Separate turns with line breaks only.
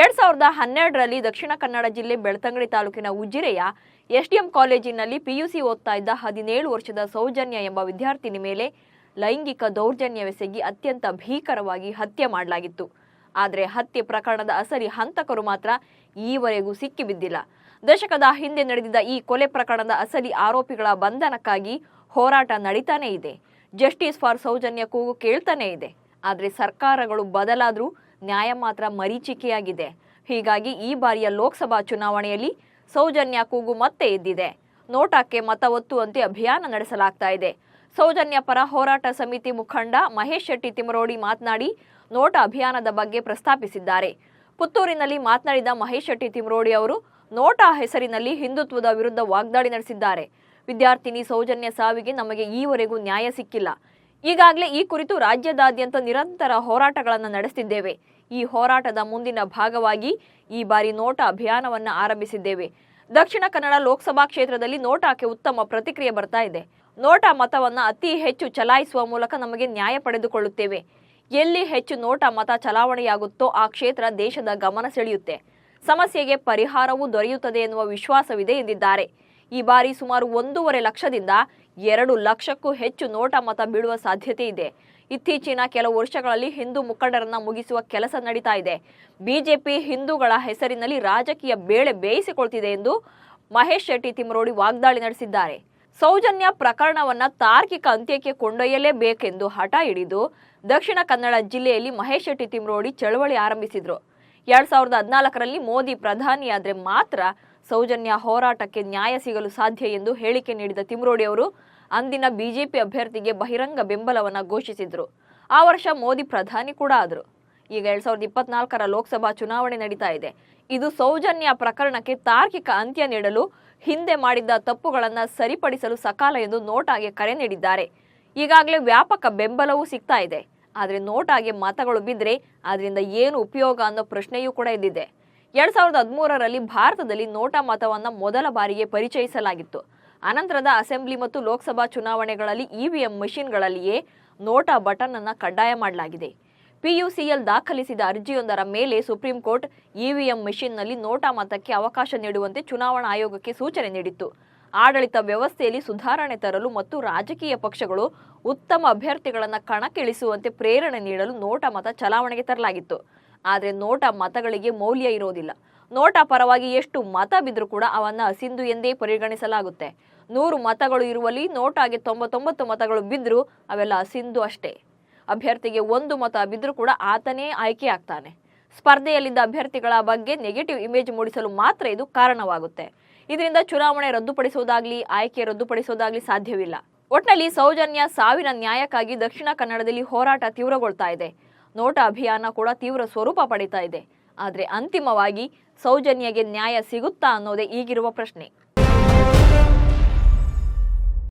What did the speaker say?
ಎರಡ್ ಸಾವಿರದ ಹನ್ನೆರಡರಲ್ಲಿ ದಕ್ಷಿಣ ಕನ್ನಡ ಜಿಲ್ಲೆ ಬೆಳ್ತಂಗಡಿ ತಾಲೂಕಿನ ಉಜಿರೆಯ ಎಂ ಕಾಲೇಜಿನಲ್ಲಿ ಪಿಯುಸಿ ಓದ್ತಾ ಇದ್ದ ಹದಿನೇಳು ವರ್ಷದ ಸೌಜನ್ಯ ಎಂಬ ವಿದ್ಯಾರ್ಥಿನಿ ಮೇಲೆ ಲೈಂಗಿಕ ದೌರ್ಜನ್ಯವೆಸಗಿ ಅತ್ಯಂತ ಭೀಕರವಾಗಿ ಹತ್ಯೆ ಮಾಡಲಾಗಿತ್ತು. ಆದರೆ ಹತ್ಯೆ ಪ್ರಕರಣದ ಅಸಲಿ ಹಂತಕರು ಮಾತ್ರ ಈವರೆಗೂ ಸಿಕ್ಕಿಬಿದ್ದಿಲ್ಲ. ದಶಕದ ಹಿಂದೆ ನಡೆದಿದ್ದ ಈ ಕೊಲೆ ಪ್ರಕರಣದ ಅಸಲಿ ಆರೋಪಿಗಳ ಬಂಧನಕ್ಕಾಗಿ ಹೋರಾಟ ನಡೀತಾನೇ ಇದೆ. ಜಸ್ಟಿಸ್ ಫಾರ್ ಸೌಜನ್ಯ ಕೂಗು ಕೇಳ್ತಾನೇ ಇದೆ. ಆದರೆ ಸರ್ಕಾರಗಳು ಬದಲಾದರೂ ನ್ಯಾಯ ಮಾತ್ರ ಮರೀಚಿಕೆಯಾಗಿದೆ. ಹೀಗಾಗಿ ಈ ಬಾರಿಯ ಲೋಕಸಭಾ ಚುನಾವಣೆಯಲ್ಲಿ ಸೌಜನ್ಯ ಕೂಗು ಮತ್ತೆ ಎದ್ದಿದೆ. ನೋಟಾಕ್ಕೆ ಮತ ಒತ್ತುವಂತೆ ಅಭಿಯಾನ ನಡೆಸಲಾಗ್ತಾ ಇದೆ. ಸೌಜನ್ಯ ಪರ ಹೋರಾಟ ಸಮಿತಿ ಮುಖಂಡ ಮಹೇಶ್ ಶೆಟ್ಟಿ ತಿಮರೋಡಿ ಮಾತನಾಡಿ, ನೋಟಾ ಅಭಿಯಾನದ ಬಗ್ಗೆ ಪ್ರಸ್ತಾಪಿಸಿದ್ದಾರೆ. ಪುತ್ತೂರಿನಲ್ಲಿ ಮಾತನಾಡಿದ ಮಹೇಶ್ ಶೆಟ್ಟಿ ತಿಮರೋಡಿ ಅವರು, ನೋಟಾ ಹೆಸರಿನಲ್ಲಿ ಹಿಂದುತ್ವದ ವಿರುದ್ಧ ವಾಗ್ದಾಳಿ ನಡೆಸಿದ್ದಾರೆ. ವಿದ್ಯಾರ್ಥಿನಿ ಸೌಜನ್ಯ ಸಾವಿಗೆ ನಮಗೆ ಈವರೆಗೂ ನ್ಯಾಯ ಸಿಕ್ಕಿಲ್ಲ. ಈಗಾಗಲೇ ಈ ಕುರಿತು ರಾಜ್ಯದಾದ್ಯಂತ ನಿರಂತರ ಹೋರಾಟಗಳನ್ನು ನಡೆಸುತ್ತಿದ್ದೇವೆ ಈ ಹೋರಾಟದ ಮುಂದಿನ ಭಾಗವಾಗಿ ಈ ಬಾರಿ ನೋಟಾ ಅಭಿಯಾನವನ್ನು ಆರಂಭಿಸಿದ್ದೇವೆ. ದಕ್ಷಿಣ ಕನ್ನಡ ಲೋಕಸಭಾ ಕ್ಷೇತ್ರದಲ್ಲಿ ನೋಟಾಕ್ಕೆ ಉತ್ತಮ ಪ್ರತಿಕ್ರಿಯೆ ಬರ್ತಾ ಇದೆ. ನೋಟಾ ಮತವನ್ನು ಅತಿ ಹೆಚ್ಚು ಚಲಾಯಿಸುವ ಮೂಲಕ ನಮಗೆ ನ್ಯಾಯ ಪಡೆದುಕೊಳ್ಳುತ್ತೇವೆ. ಎಲ್ಲಿ ಹೆಚ್ಚು ನೋಟಾ ಮತ ಚಲಾವಣೆಯಾಗುತ್ತೋ ಆ ಕ್ಷೇತ್ರ ದೇಶದ ಗಮನ ಸೆಳೆಯುತ್ತೆ. ಸಮಸ್ಯೆಗೆ ಪರಿಹಾರವೂ ದೊರೆಯುತ್ತದೆ ಎನ್ನುವ ವಿಶ್ವಾಸವಿದೆ ಎಂದಿದ್ದಾರೆ. ಈ ಬಾರಿ ಸುಮಾರು ಒಂದೂವರೆ ಲಕ್ಷದಿಂದ ಎರಡು ಲಕ್ಷಕ್ಕೂ ಹೆಚ್ಚು ನೋಟಾ ಮತ ಬೀಳುವ ಸಾಧ್ಯತೆ ಇದೆ. ಇತ್ತೀಚಿನ ಕೆಲವು ವರ್ಷಗಳಲ್ಲಿ ಹಿಂದೂ ಮುಖಂಡರನ್ನ ಮುಗಿಸುವ ಕೆಲಸ ನಡೀತಾ ಇದೆ. ಬಿಜೆಪಿ ಹಿಂದೂಗಳ ಹೆಸರಿನಲ್ಲಿ ರಾಜಕೀಯ ಬೇಳೆ ಬೇಯಿಸಿಕೊಳ್ತಿದೆ ಎಂದು ಮಹೇಶ್ ಶೆಟ್ಟಿ ತಿಮರೋಡಿ ವಾಗ್ದಾಳಿ ನಡೆಸಿದ್ದಾರೆ. ಸೌಜನ್ಯ ಪ್ರಕರಣವನ್ನ ತಾರ್ಕಿಕ ಅಂತ್ಯಕ್ಕೆ ಕೊಂಡೊಯ್ಯಲೇಬೇಕೆಂದು ಹಠ ಹಿಡಿದು ದಕ್ಷಿಣ ಕನ್ನಡ ಜಿಲ್ಲೆಯಲ್ಲಿ ಮಹೇಶ್ ಶೆಟ್ಟಿ ತಿಮರೋಡಿ ಚಳವಳಿ ಆರಂಭಿಸಿದ್ರು. ಎರಡ್ ಸಾವಿರದ ಹದಿನಾಲ್ಕರಲ್ಲಿ ಮೋದಿ ಪ್ರಧಾನಿಯಾದ್ರೆ ಮಾತ್ರ ಸೌಜನ್ಯ ಹೋರಾಟಕ್ಕೆ ನ್ಯಾಯ ಸಿಗಲು ಸಾಧ್ಯ ಎಂದು ಹೇಳಿಕೆ ನೀಡಿದ ತಿಮ್ರೋಡಿ ಅವರು, ಅಂದಿನ ಬಿಜೆಪಿ ಅಭ್ಯರ್ಥಿಗೆ ಬಹಿರಂಗ ಬೆಂಬಲವನ್ನು ಘೋಷಿಸಿದ್ರು. ಆ ವರ್ಷ ಮೋದಿ ಪ್ರಧಾನಿ ಕೂಡ ಆದರು. ಈಗ ಎರಡ್ ಸಾವಿರದ ಇಪ್ಪತ್ನಾಲ್ಕರ ಲೋಕಸಭಾ ಚುನಾವಣೆ ನಡೀತಾ ಇದೆ. ಇದು ಸೌಜನ್ಯ ಪ್ರಕರಣಕ್ಕೆ ತಾರ್ಕಿಕ ಅಂತ್ಯ ನೀಡಲು, ಹಿಂದೆ ಮಾಡಿದ್ದ ತಪ್ಪುಗಳನ್ನು ಸರಿಪಡಿಸಲು ಸಕಾಲ ಎಂದು ನೋಟಾಗೆ ಕರೆ ನೀಡಿದ್ದಾರೆ. ಈಗಾಗಲೇ ವ್ಯಾಪಕ ಬೆಂಬಲವೂ ಸಿಗ್ತಾ ಇದೆ. ಆದರೆ ನೋಟಾಗೆ ಮತಗಳು ಬಿದ್ದರೆ ಅದರಿಂದ ಏನು ಉಪಯೋಗ ಅನ್ನೋ ಪ್ರಶ್ನೆಯೂ ಕೂಡ ಎದ್ದಿದೆ ಎರಡ್ ಸಾವಿರದ ಹದಿಮೂರರಲ್ಲಿ ಭಾರತದಲ್ಲಿ ನೋಟಾ ಮತವನ್ನು ಮೊದಲ ಬಾರಿಗೆ ಪರಿಚಯಿಸಲಾಗಿತ್ತು. ಅನಂತರದ ಅಸೆಂಬ್ಲಿ ಮತ್ತು ಲೋಕಸಭಾ ಚುನಾವಣೆಗಳಲ್ಲಿ ಇವಿಎಂ ಮಷಿನ್ಗಳಲ್ಲಿಯೇ ನೋಟಾ ಬಟನ್ ಅನ್ನು ಕಡ್ಡಾಯ ಮಾಡಲಾಗಿದೆ. ಪಿಯುಸಿಎಲ್ ದಾಖಲಿಸಿದ ಅರ್ಜಿಯೊಂದರ ಮೇಲೆ ಸುಪ್ರೀಂ ಕೋರ್ಟ್ ಇವಿಎಂ ಮೆಷಿನ್ನಲ್ಲಿ ನೋಟಾ ಮತಕ್ಕೆ ಅವಕಾಶ ನೀಡುವಂತೆ ಚುನಾವಣಾ ಆಯೋಗಕ್ಕೆ ಸೂಚನೆ ನೀಡಿತ್ತು. ಆಡಳಿತ ವ್ಯವಸ್ಥೆಯಲ್ಲಿ ಸುಧಾರಣೆ ತರಲು ಮತ್ತು ರಾಜಕೀಯ ಪಕ್ಷಗಳು ಉತ್ತಮ ಅಭ್ಯರ್ಥಿಗಳನ್ನು ಕಣಕ್ಕಿಳಿಸುವಂತೆ ಪ್ರೇರಣೆ ನೀಡಲು ನೋಟಾ ಮತ ಚಲಾವಣೆಗೆ ತರಲಾಗಿತ್ತು. ಆದರೆ ನೋಟಾ ಮತಗಳಿಗೆ ಮೌಲ್ಯ ಇರೋದಿಲ್ಲ. ನೋಟಾ ಪರವಾಗಿ ಎಷ್ಟು ಮತ ಬಿದ್ದರೂ ಕೂಡ ಅವನ್ನ ಅಸಿಂಧು ಎಂದೇ ಪರಿಗಣಿಸಲಾಗುತ್ತೆ. ನೂರು ಮತಗಳು ಇರುವಲ್ಲಿ ನೋಟಾಗೆ ತೊಂಬತ್ತೊಂಬತ್ತು ಮತಗಳು ಬಿದ್ದರೂ ಅವೆಲ್ಲ ಅಸಿಂಧು ಅಷ್ಟೇ. ಅಭ್ಯರ್ಥಿಗೆ ಒಂದು ಮತ ಬಿದ್ದರೂ ಕೂಡ ಆತನೇ ಆಯ್ಕೆ ಆಗ್ತಾನೆ. ಸ್ಪರ್ಧೆಯಲ್ಲಿದ್ದ ಅಭ್ಯರ್ಥಿಗಳ ಬಗ್ಗೆ ನೆಗೆಟಿವ್ ಇಮೇಜ್ ಮೂಡಿಸಲು ಮಾತ್ರ ಇದು ಕಾರಣವಾಗುತ್ತೆ. ಇದರಿಂದ ಚುನಾವಣೆ ರದ್ದುಪಡಿಸುವುದಾಗ್ಲಿ ಆಯ್ಕೆ ರದ್ದುಪಡಿಸುವುದಾಗ್ಲಿ ಸಾಧ್ಯವಿಲ್ಲ. ಒಟ್ನಲ್ಲಿ ಸೌಜನ್ಯ ಸಾವಿನ ನ್ಯಾಯಕ್ಕಾಗಿ ದಕ್ಷಿಣ ಕನ್ನಡದಲ್ಲಿ ಹೋರಾಟ ತೀವ್ರಗೊಳ್ತಾ ಇದೆ. ನೋಟ ಅಭಿಯಾನ ಕೂಡ ತೀವ್ರ ಸ್ವರೂಪ ಪಡಿತಾ ಇದೆ. ಆದರೆ ಅಂತಿಮವಾಗಿ ಸೌಜನ್ಯಗೆ ನ್ಯಾಯ ಸಿಗುತ್ತಾ ಅನ್ನೋದೇ ಈಗಿರುವ ಪ್ರಶ್ನೆ.